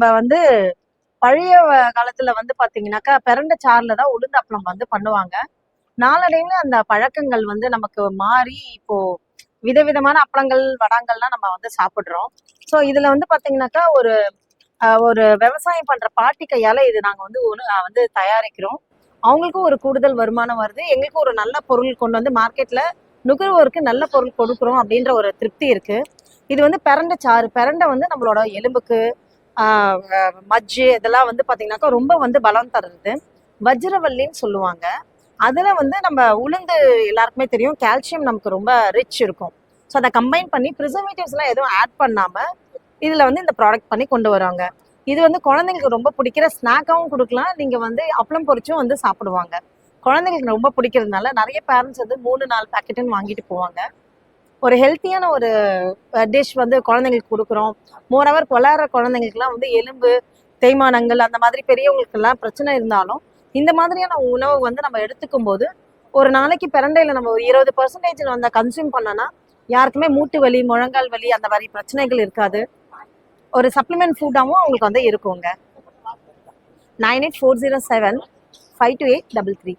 நம்ம வந்து பழைய காலத்துல வந்து பாத்தீங்கன்னாக்கா பிறண்ட சாறுல தான் உளுந்து அப்பளம் வந்து பண்ணுவாங்க. நாளடைவுல அந்த பழக்கங்கள் வந்து நமக்கு மாறி இப்போ விதவிதமான அப்பளங்கள் வடங்கள்லாம் நம்ம வந்து சாப்பிட்றோம். ஸோ இதுல வந்து பாத்தீங்கன்னாக்கா ஒரு ஒரு விவசாயம் பண்ற பாட்டி கையால இது நாங்க வந்து வந்து தயாரிக்கிறோம். அவங்களுக்கும் ஒரு கூடுதல் வருமானம் வருது. எங்களுக்கும் ஒரு நல்ல பொருள் கொண்டு வந்து மார்க்கெட்ல நுகர்வோருக்கு நல்ல பொருள் கொடுக்குறோம் அப்படின்ற ஒரு திருப்தி இருக்கு. இது வந்து பிறண்ட சாறு. பிறண்ட வந்து நம்மளோட எலும்புக்கு மஜ்ஜு இதெல்லாம் வந்து பார்த்தீங்கன்னாக்கா ரொம்ப வந்து பலம் தருது. வஜ்ரவல்லின்னு சொல்லுவாங்க. அதில் வந்து நம்ம உளுந்து எல்லாருக்குமே தெரியும். கால்சியம் நமக்கு ரொம்ப ரிச் இருக்கும். ஸோ அதை கம்பைன் பண்ணி ப்ரிசர்வேட்டிவ்ஸ்லாம் எதுவும் ஆட் பண்ணாமல் இதில் வந்து இந்த ப்ராடக்ட் பண்ணி கொண்டு வராங்க இது வந்து குழந்தைங்களுக்கு ரொம்ப பிடிக்கிற ஸ்நாக்காகவும் கொடுக்கலாம். நீங்கள் வந்து அப்பளம் பொரிச்சும் வந்து சாப்பிடுவாங்க. குழந்தைங்களுக்கு ரொம்ப பிடிக்கிறதுனால நிறைய பேரண்ட்ஸ் வந்து மூணு நாலு பேக்கெட்டுன்னு வாங்கிட்டு போவாங்க. ஒரு ஹெல்த்தியான ஒரு டிஷ் வந்து குழந்தைங்களுக்கு கொடுக்குறோம். மோரவர் வளர குழந்தைங்களுக்குலாம் வந்து எலும்பு தேய்மானங்கள் அந்த மாதிரி பெரியவங்களுக்கெல்லாம் பிரச்சனை இருந்தாலும் இந்த மாதிரியான உணவு வந்து நம்ம எடுத்துக்கும் போது ஒரு நாளைக்கு பிறண்டையில் நம்ம ஒரு இருபது பர்சன்டேஜ் வந்து கன்சியூம் பண்ணோன்னா யாருக்குமே மூட்டு வலி முழங்கால் வலி அந்த மாதிரி பிரச்சனைகள் இருக்காது. ஒரு சப்ளிமெண்ட் ஃபுட்டாகவும் அவங்களுக்கு வந்து இருக்குங்க. Nine eight four zero seven five two eight double three